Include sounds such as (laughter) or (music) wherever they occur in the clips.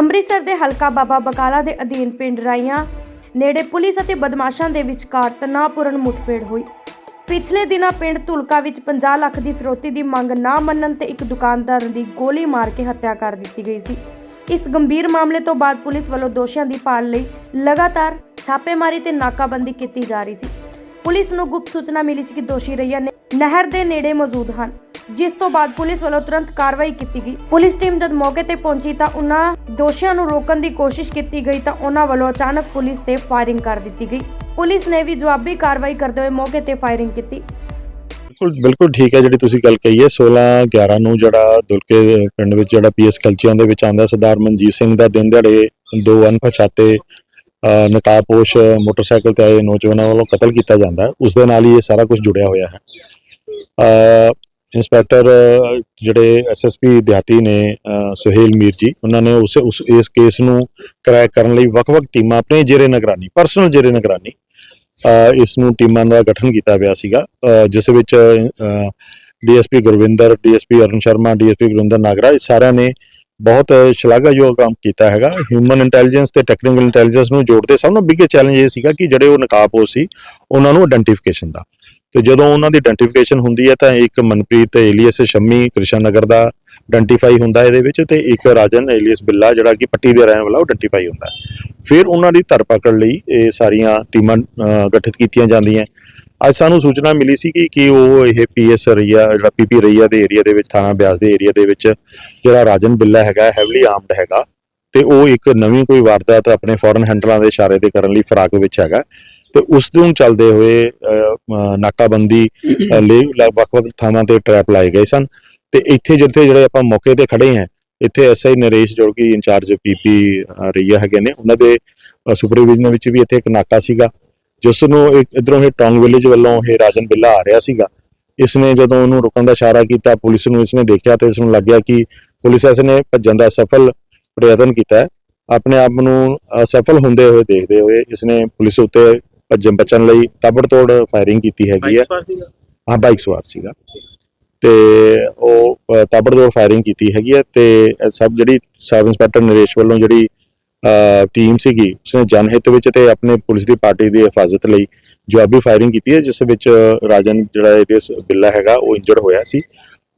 ਅੰਮ੍ਰਿਤਸਰ ਦੇ ਹਲਕਾ ਬਾਬਾ ਬਕਾਲਾ ਦੇ ਅਧੀਨ ਪਿੰਡ ਰਾਈਆਂ ਨੇੜੇ ਪੁਲਿਸ ਅਤੇ ਬਦਮਾਸ਼ਾਂ ਦੇ ਵਿਚਕਾਰ ਤਣਾਅਪੂਰਨ ਮੁੱਠਭੇੜ ਹੋਈ। ਪਿਛਲੇ ਦਿਨਾਂ ਪਿੰਡ ਧੁਲਕਾ ਵਿੱਚ 50 ਲੱਖ ਦੀ ਫਿਰੌਤੀ ਦੀ ਮੰਗ ਨਾ ਮੰਨਣ ਤੇ ਇੱਕ ਦੁਕਾਨਦਾਰ ਦੀ ਗੋਲੀ ਮਾਰ ਕੇ ਹੱਤਿਆ ਕਰ ਦਿੱਤੀ ਗਈ ਸੀ। ਇਸ ਗੰਭੀਰ ਮਾਮਲੇ ਤੋਂ ਬਾਅਦ ਪੁਲਿਸ ਵੱਲੋਂ ਦੋਸ਼ੀਆਂ ਦੀ ਭਾਲ ਲਈ ਲਗਾਤਾਰ ਛਾਪੇਮਾਰੀ ਤੇ ਨਾਕਾਬੰਦੀ ਕੀਤੀ ਜਾ ਰਹੀ ਸੀ। ਪੁਲਿਸ ਨੂੰ ਗੁਪਤ ਸੂਚਨਾ ਮਿਲੀ ਸੀ ਕਿ ਦੋਸ਼ੀ ਰਈਆ ਨੇ ਨਹਿਰ ਦੇ ਨੇੜੇ ਮੌਜੂਦ ਹਨ। ਜਿਸ ਤੋਂ ਬਾਅਦ ਪੁਲਿਸ ਵੱਲੋਂ ਤੁਰੰਤ ਕਾਰਵਾਈ ਕੀਤੀ ਗਈ। ਪੁਲਿਸ ਟੀਮ ਜਦ ਮੌਕੇ ਤੇ ਪਹੁੰਚੀ ਤਾਂ ਉਹਨਾਂ ਦੋਸ਼ੀਆਂ ਨੂੰ ਰੋਕਣ ਦੀ ਕੋਸ਼ਿਸ਼ ਕੀਤੀ ਗਈ ਤਾਂ ਉਹਨਾਂ ਵੱਲੋਂ ਅਚਾਨਕ ਪੁਲਿਸ ਤੇ ਫਾਇਰਿੰਗ ਕਰ ਦਿੱਤੀ ਗਈ। ਪੁਲਿਸ ਨੇ ਵੀ ਜਵਾਬੀ ਕਾਰਵਾਈ ਕਰਦੇ ਹੋਏ ਮੌਕੇ ਤੇ ਫਾਇਰਿੰਗ ਕੀਤੀ। ਬਿਲਕੁਲ ਬਿਲਕੁਲ ਠੀਕ ਹੈ ਜਿਹੜੀ ਤੁਸੀਂ ਗੱਲ ਕਹੀ ਹੈ। 16 11 ਨੂੰ ਜਿਹੜਾ ਦੁਲਕੇ ਪਿੰਡ ਵਿੱਚ ਜਿਹੜਾ ਪੀਐਸ ਕਲਚੀਆਂ ਦੇ ਵਿੱਚ ਆਂਦਾ ਸਰਦਾਰ ਮਨਜੀਤ ਸਿੰਘ ਦਾ ਦਿਨ ਦਿਹਾੜੇ ਦੋ ਅਣਪਛਾਤੇ ਅਹ, ਨਕਾਬਪੋਸ਼ ਮੋਟਰਸਾਈਕਲ ਤੇ ਆਏ ਨੌਜਵਾਨਾਂ ਵੱਲੋਂ ਕਤਲ ਕੀਤਾ ਜਾਂਦਾ ਹੈ। ਉਸ ਦੇ ਨਾਲ ਹੀ ਇਹ ਸਾਰਾ ਕੁਝ ਜੁੜਿਆ ਹੋਇਆ ਹੈ। ਇੰਸਪੈਕਟਰ ਅਹ, ਜਿਹੜੇ ਐਸਐਸਪੀ ਦਿਹਾਤੀ ਨੇ ਸੁਹੇਲ ਮੀਰ ਜੀ ਉਹਨਾਂ ਨੇ ਉਸ ਉਸ ਇਸ ਕੇਸ ਨੂੰ ਕਰੈਕ ਕਰਨ ਲਈ ਵੱਖ-ਵੱਖ ਟੀਮਾਂ ਆਪਣੇ ਜੇਰੇ ਨਿਗਰਾਨੀ ਪਰਸਨਲ ਜੇਰੇ ਨਿਗਰਾਨੀ ਇਸ ਨੂੰ ਟੀਮਾਂ ਦਾ ਗਠਨ ਕੀਤਾ ਗਿਆ ਸੀਗਾ ਜਿਸ ਵਿੱਚ DSP Gurvinder DSP Arun Sharma DSP Gurinder Nagra ਇਹ ਸਾਰਿਆਂ ਨੇ ਬਹੁਤ ਸ਼ਲਾਘਾਯੋਗ ਕੰਮ ਕੀਤਾ ਹੈਗਾ। ਹਿਊਮਨ ਇੰਟੈਲੀਜੈਂਸ ਤੇ ਟੈਕਨੀਕਲ ਇੰਟੈਲੀਜੈਂਸ ਨੂੰ ਜੋੜਦੇ ਸਭ ਨੂੰ ਬਿਗੇ ਚੈਲੰਜ ਇਹ ਸੀਗਾ ਕਿ ਜਿਹੜੇ ਉਹ ਨਕਾਬਪੋਸ਼ ਸੀ ਉਹਨਾਂ ਨੂੰ ਆਇਡੈਂਟੀਫਿਕੇਸ਼ਨ ਦਾ। ਤੇ ਜਦੋਂ ਉਹਨਾਂ ਦੀ ਆਇਡੈਂਟੀਫਿਕੇਸ਼ਨ ਹੁੰਦੀ ਹੈ ਤਾਂ ਇੱਕ ਮਨਪ੍ਰੀਤ ਏਲੀਅਸ ਸ਼ੰਮੀ ਕ੍ਰਿਸ਼ਨ ਨਗਰ ਦਾ ਆਇਡੈਂਟੀਫਾਈ ਹੁੰਦਾ ਇਹਦੇ ਵਿੱਚ ਤੇ ਇੱਕ ਰਾਜਨ ਏਲੀਅਸ ਬਿੱਲਾ ਜਿਹੜਾ ਕਿ ਪੱਟੀ ਦੇ ਰਹਿਣ ਵਾਲਾ ਉਹ ਆਇਡੈਂਟੀਫਾਈ ਹੁੰਦਾ ਫਿਰ ਉਹਨਾਂ ਦੀ ਧਰਪਕੜ ਲਈ ਇਹ ਸਾਰੀਆਂ ਟੀਮਾਂ ਗਠਿਤ ਕੀਤੀਆਂ ਜਾਂਦੀਆਂ ਅੱਜ ਸਾਨੂੰ ਸੂਚਨਾ ਮਿਲੀ ਸੀ ਕਿ ਕਿ ਉਹ ਇਹ ਪੀਐਸ ਰਈਆ, ਜਿਹੜਾ ਪੀਪੀ ਰਈਆ ਦੇ ਏਰੀਆ ਦੇ ਵਿੱਚ, ਥਾਣਾ ਬਿਆਸ ਦੇ ਏਰੀਆ ਦੇ ਵਿੱਚ ਜਿਹੜਾ ਰਾਜਨ ਬਿੱਲਾ ਹੈਗਾ ਹੈਵਲੀ ਆਰਮਡ ਹੈਗਾ ਤੇ ਉਹ ਇੱਕ ਨਵੀਂ ਕੋਈ ਵਾਰਦਾਤ ਆਪਣੇ ਫੋਰਨ ਹੈਂਡਲਾਂ ਦੇ ਇਸ਼ਾਰੇ ਤੇ ਕਰਨ ਲਈ ਫਰਾਕ ਵਿੱਚ ਹੈਗਾ। ਤੇ ਉਸ ਨੂੰ ਚੱਲਦੇ ਹੋਏ ਨਾਕਾਬੰਦੀ (coughs) ਲਈ ਵੱਖ-ਵੱਖ ਥਾਵਾਂ ਤੇ ਟ੍ਰੈਪ ਲਾਏ ਗਏ ਸਨ। ਤੇ ਇੱਥੇ ਜਿੱਥੇ ਜਿਹੜੇ ਆਪਾਂ ਮੌਕੇ ਤੇ ਖੜੇ ਹਾਂ ਇੱਥੇ ਐਸਆਈ ਨਰੇਸ਼ ਜੋ ਕਿ ਇੰਚਾਰਜ ਪੀਪੀ ਰਈਆ ਹੈਗੇ ਨੇ ਉਹਨਾਂ ਦੇ ਸੁਪਰਵਿਜ਼ਨ ਵਿੱਚ ਵੀ ਇੱਥੇ ਇੱਕ ਨਾਕਾ ਸੀਗਾ ਜਿਸ ਨੂੰ ਇਧਰੋਂ ਇਹ ਟੌਂਗ ਵਿਲੇਜ ਵੱਲੋਂ ਇਹ ਰਾਜਨ ਬਿੱਲਾ ਆ ਰਿਹਾ ਸੀਗਾ। ਇਸ ਨੇ ਜਦੋਂ ਉਹਨੂੰ ਰੁਕਣ ਦਾ ਇਸ਼ਾਰਾ ਕੀਤਾ ਪੁਲਿਸ ਨੂੰ ਇਸਨੇ ਦੇਖਿਆ ਤੇ ਇਸ ਨੂੰ ਲੱਗਿਆ ਕਿ ਪੁਲਿਸ ਇਸ ਨੇ ਭੱਜਣ ਦਾ ਸਫਲ ਪ੍ਰਯਤਨ ਕੀਤਾ। ਆਪਣੇ ਆਪ ਨੂੰ ਅਸਫਲ ਹੁੰਦੇ ਹੋਏ ਦੇਖਦੇ ਹੋਏ ਇਸਨੇ ਪੁਲਿਸ ਉੱਤੇ ਭੱਜਣ ਬਚਣ ਲਈ ਤਾਬੜਤੋੜ ਫਾਇਰਿੰਗ ਕੀਤੀ ਹੈਗੀ ਹੈ। ਸਵਾਰ ਸੀਗਾ? ਹਾਂ ਬਾਈਕ ਸਵਾਰ ਸੀਗਾ। ਤੇ ਉਹ ਤਾਬੜਤੋੜ ਫਾਇਰਿੰਗ ਕੀਤੀ ਹੈਗੀ ਹੈ ਤੇ ਸਭ ਜਿਹੜੀ ਸਬ ਇੰਸਪੈਕਟਰ ਨਰੇਸ਼ ਵੱਲੋਂ ਜਿਹੜੀ ਟੀਮ ਸੀਗੀ ਉਸਨੇ ਜਨਹਿਤ ਵਿੱਚ ਤੇ ਆਪਣੇ ਪੁਲਿਸ ਦੀ ਪਾਰਟੀ ਦੀ ਹਿਫਾਜ਼ਤ ਲਈ ਜਵਾਬੀ ਫਾਇਰਿੰਗ ਕੀਤੀ ਹੈ ਜਿਸ ਵਿੱਚ ਰਾਜਨ ਜਿਹੜਾ ਇਹਦੇ ਬਿੱਲਾ ਹੈਗਾ ਉਹ ਇੰਜਰਡ ਹੋਇਆ ਸੀ।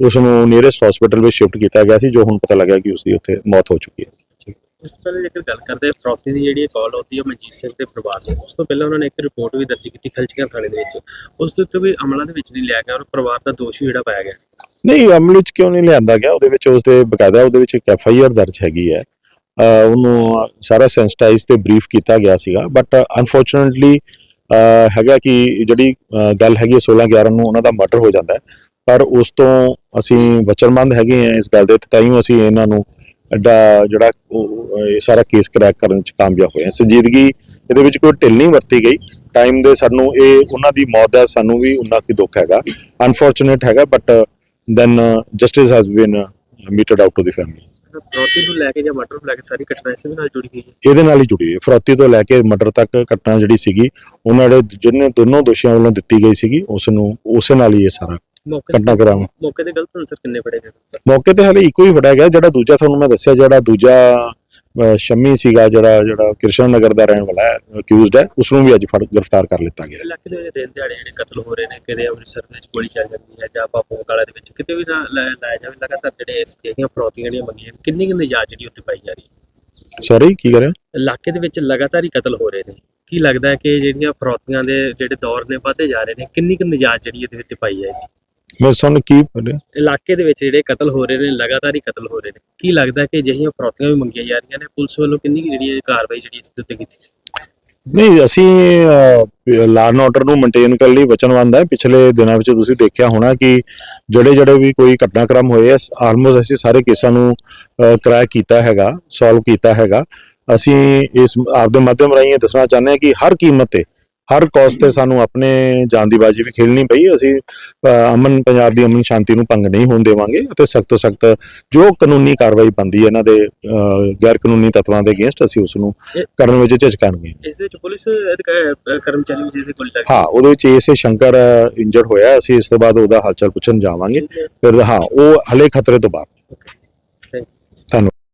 ਉਸ ਨੂੰ ਨੀਅਰੈਸਟ ਹਸਪੀਟਲ ਵਿੱਚ ਸ਼ਿਫਟ ਕੀਤਾ ਗਿਆ ਸੀ ਜੋ ਹੁਣ ਪਤਾ ਲੱਗਾ ਕਿ ਉਸ ਦੀ ਉੱਥੇ ਮੌਤ ਹੋ ਚੁੱਕੀ ਹੈ। ਇਸ ਤੋਂ ਪਹਿਲਾਂ ਜੇਕਰ ਗੱਲ ਕਰਦੇ ਹਾਂ ਦੀ ਜਿਹੜੀ ਕਾਲ ਆਉਂਦੀ ਹੈ ਮਨਜੀਤ ਸਿੰਘ ਦੇ ਪਰਿਵਾਰ ਨੂੰ ਉਸ ਤੋਂ ਪਹਿਲਾਂ ਉਹਨਾਂ ਨੇ ਇੱਕ ਰਿਪੋਰਟ ਵੀ ਦਰਜ ਕੀਤੀ ਖਲਚੀਆਂ ਥਾਣੇ ਦੇ ਵਿੱਚ। ਉਸ ਦੇ ਉੱਤੇ ਵੀ ਅਮਲਾਂ ਦੇ ਵਿੱਚ ਨਹੀਂ ਲਿਆ ਗਿਆ ਔਰ ਪਰਿਵਾਰ ਦਾ ਦੋਸ਼ ਵੀ ਜਿਹੜਾ ਪਾਇਆ ਗਿਆ ਨਹੀਂ, ਅਮਲ ਵਿੱਚ ਕਿਉਂ ਨਹੀਂ ਲਿਆਂਦਾ ਗਿਆ? ਉਹਦੇ ਵਿੱਚ ਉਸ ਦੇ ਬਕਾਇਦਾ ਉਹਦੇ ਵਿੱਚ ਇੱਕ ਐਫ ਆਈ ਆਰ ਦਰਜ ਹੈਗੀ ਹੈ। ਉਹਨੂੰ ਸਾਰਾ ਸੈਂਸਿਟਾਈਜ਼ ਤੇ ਬਰੀਫ ਕੀਤਾ ਗਿਆ ਸੀਗਾ। ਬਟ ਅਨਫੋਰਚੂਨਟਲੀ ਹੈਗਾ ਕਿ ਜਿਹੜੀ ਗੱਲ ਹੈਗੀ ਹੈ 16 11 ਨੂੰ ਉਹਨਾਂ ਦਾ ਮਰਡਰ ਹੋ ਜਾਂਦਾ ਪਰ ਉਸ ਤੋਂ ਅਸੀਂ ਵਚਨਬੰਦ ਹੈਗੇ ਆ ਇਸ ਗੱਲ ਦੇ ਤੇ ਤਾਈਓ ਅਸੀਂ ਇਹਨਾਂ ਨੂੰ ਐਡਾ ਜਿਹੜਾ ਇਹ ਸਾਰਾ ਕੇਸ ਕਰੈਕ ਕਰਨ ਚ ਕਾਮਯਾਬ ਹੋਏ ਸੰਜੀਦਗੀ ਇਹਦੇ ਵਿੱਚ ਕੋਈ ਢਿੱਲ ਨਹੀਂ ਵਰਤੀ ਗਈ। ਟਾਈਮ ਦੇ ਸਾਨੂੰ ਇਹ ਉਹਨਾਂ ਦੀ ਮੌਤ ਦਾ ਸਾਨੂੰ ਵੀ ਉਹਨਾਂ ਕੀ ਦੁੱਖ ਹੈਗਾ। ਅਨਫੋਰਚੂਨੇਟ ਹੈਗਾ but then justice has been meted out to the family ਫਰੌਤੀ ਨੂੰ ਲੈ ਕੇ ਜਾਂ ਮਰਡਰ ਨੂੰ ਲੈ ਕੇ ਸਾਰੀ ਘਟਨਾ ਇਸੇ ਨਾਲ ਜੁੜੀ ਹੋਈ ਹੈ? ਇਹਦੇ ਨਾਲ ਹੀ ਜੁੜੀ ਹੈ। ਫਰੋਤੀ ਤੋਂ ਲੈ ਕੇ ਮਰਡਰ ਤੱਕ ਘਟਨਾ ਜਿਹੜੀ ਸੀਗੀ ਉਹਨਾਂ ਦੇ ਜਿਹਨੇ ਦੋਨੋਂ ਦੋਸ਼ੀਆਂ ਵੱਲੋਂ ਦਿੱਤੀ ਗਈ ਸੀਗੀ ਉਸ ਨੂੰ ਉਸੇ ਨਾਲ ਹੀ ਇਹ ਸਾਰਾ ਮੌਕੇ ਘਟਨਾ ਕਰਾਮ ਮੌਕੇ ਤੇ ਗਲਤ ਅਨਸਰ ਕਿੰਨੇ ਫੜੇ ਗਏ? ਮੌਕੇ ਤੇ ਹਲੇ ਇੱਕੋ ਹੀ ਫੜਿਆ ਗਿਆ ਜਿਹੜਾ ਦੂਜਾ ਤੁਹਾਨੂੰ ਮੈਂ ਦੱਸਿਆ ਜਿਹੜਾ ਦੂਜਾ ਸ਼ੰਮੀ ਸੀਗਾ ਜਿਹੜਾ ਜਿਹੜਾ ਕ੍ਰਿਸ਼ਨ ਨਗਰ ਦਾ ਰਹਿਣ ਵਾਲਾ ਹੈ ਅਕਿਊਜ਼ਡ ਹੈ ਉਸ ਨੂੰ ਵੀ ਅੱਜ ਫੜ ਗ੍ਰਿਫਤਾਰ ਕਰ ਲਿੱਤਾ ਗਿਆ। ਹੈ। ਇਲਾਕੇ ਦੇ ਵਿੱਚ ਦਿਨ ਦਿਹਾੜੇ ਜਿਹੜੇ ਕਤਲ ਹੋ ਰਹੇ ਨੇ ਕਿਤੇ ਅੰਮ੍ਰਿਤਸਰ ਵਿੱਚ ਗੋਲੀ ਚੱਲ ਜਾਂਦੀ ਹੈ ਜਾਂ ਬਾਪੂ ਕਾਲਾ ਦੇ ਵਿੱਚ ਕਿਤੇ ਵੀ ਨਾ ਲੈ- ਲਾਇਆ ਜਾਵੇ ਲਗਾਤਾਰ ਜਿਹੜੇ ਇਸ ਜਿਹੜੀਆਂ ਫਰੌਤੀਆਂ ਜਿਹੜੀਆਂ ਮੰਗੀਆਂ ਕਿੰਨੀ ਕਿੰਨੀ ਨਿਜਾਤ ਜਿਹੜੀ ਉੱਤੇ ਪਾਈ ਜਾ ਰਹੀ ਹੈ? ਸੌਰੀ ਕੀ ਕਰਿਆ ਇਲਾਕੇ ਦੇ ਵਿੱਚ ਲਗਾਤਾਰ ਹੀ ਕਤਲ ਹੋ ਰਹੇ ਨੇ। ਕੀ ਲੱਗਦਾ ਹੈ ਕਿ ਜਿਹੜੀਆਂ ਫਰੌਤੀਆਂ ਦੇ ਜਿਹੜੇ ਦੌਰ ਨੇ ਵਧਦੇ ਜਾ ਰਹੇ ਨੇ ਕਿੰਨੀ ਕੁ ਨਿਜਾਤ ਜਿਹੜੀ ਇਹਦੇ ਵਿੱਚ ਪਾਈ ਜਾਏਗੀ ਮੈਂ ਤੁਹਾਨੂੰ ਕੀ ਬੋਲਿਆ ਇਲਾਕੇ ਦੇ ਵਿੱਚ ਜਿਹੜੇ ਕਤਲ ਹੋ ਰਹੇ ਨੇ ਲਗਾਤਾਰ ਹੀ ਕਤਲ ਹੋ ਰਹੇ ਨੇ ਕੀ ਲੱਗਦਾ ਕਿ ਅਜਿਹੀਆਂ ਫਰੌਤੀਆਂ ਵੀ ਮੰਗੀਆਂ ਜਾ ਰਹੀਆਂ ਨੇ? ਪੁਲਿਸ ਵੱਲੋਂ ਕਿੰਨੀ ਕੁ ਜਿਹੜੀ ਇਹ ਕਾਰਵਾਈ ਜਿਹੜੀ ਇਸ ਦੇ ਉੱਤੇ ਕੀਤੀ ਜਾਏ? ਨਹੀਂ ਅਸੀਂ ਲਾਅ ਆਰਡਰ ਨੂੰ ਮੇਨਟੇਨ ਕਰਨ ਲਈ ਵਚਨਬੰਦ ਹੈ। ਪਿਛਲੇ ਦਿਨਾਂ ਵਿੱਚ ਤੁਸੀਂ ਦੇਖਿਆ ਹੋਣਾ ਕਿ ਜਿਹੜੇ ਜਿਹੜੇ ਵੀ ਕੋਈ ਘਟਨਾਕ੍ਰਮ ਹੋਏ ਆ ਆਲਮੋਸਟ ਅਸੀਂ ਸਾਰੇ ਕੇਸਾਂ ਨੂੰ ਕ੍ਰੈਕ ਕੀਤਾ ਹੈਗਾ ਸੋਲਵ ਕੀਤਾ ਹੈਗਾ। ਅਸੀਂ ਇਸ ਆਪਦੇ ਮਾਧਿਅਮ ਰਾਹੀਂ ਦੱਸਣਾ ਚਾਹੁੰਦੇ ਹਾਂ ਕਿ ਹਰ ਕੀਮਤ ਤੇ ਹਰ ਕਾਸਟ ਤੇ ਸਾਨੂੰ ਆਪਣੇ ਜਾਨ ਦੀ ਬਾਜੀ ਵੀ ਖੇਡਣੀ ਪਈ। ਅਸੀਂ ਅਮਨ ਪੰਜਾਬ ਦੀ ਅਮਨ ਸ਼ਾਂਤੀ ਨੂੰ ਭੰਗ ਨਹੀਂ ਹੋਣ ਦੇਵਾਂਗੇ ਅਤੇ ਸਖਤ ਤੋਂ ਸਖਤ ਜੋ ਕਾਨੂੰਨੀ ਕਾਰਵਾਈ ਬੰਦੀ ਇਹਨਾਂ ਦੇ ਗੈਰ ਕਾਨੂੰਨੀ ਤੱਤਵਾਂ ਦੇ ਅਗੇਂਸਟ ਅਸੀਂ ਉਸ ਨੂੰ ਕਰਨ ਵਿੱਚ ਝਿਜਕਾਂਗੇ। ਇਸ ਵਿੱਚ ਪੁਲਿਸ ਕਰਮਚਾਰੀ ਵੀ ਜਿਸੇ ਲੱਗੀ ਹਾਂ ਉਹਦੇ ਵਿੱਚ ਏਸੇ ਸ਼ੰਕਰ ਇੰਜਰਡ ਹੋਇਆ। ਅਸੀਂ ਇਸ ਤੋਂ ਬਾਅਦ ਉਹਦਾ ਹਾਲਚਾਲ ਪੁੱਛਣ ਜਾਵਾਂਗੇ। ਫਿਰ ਹਾਂ ਉਹ ਹਲੇ ਖਤਰੇ ਤੋਂ. ਧੰਨਵਾਦ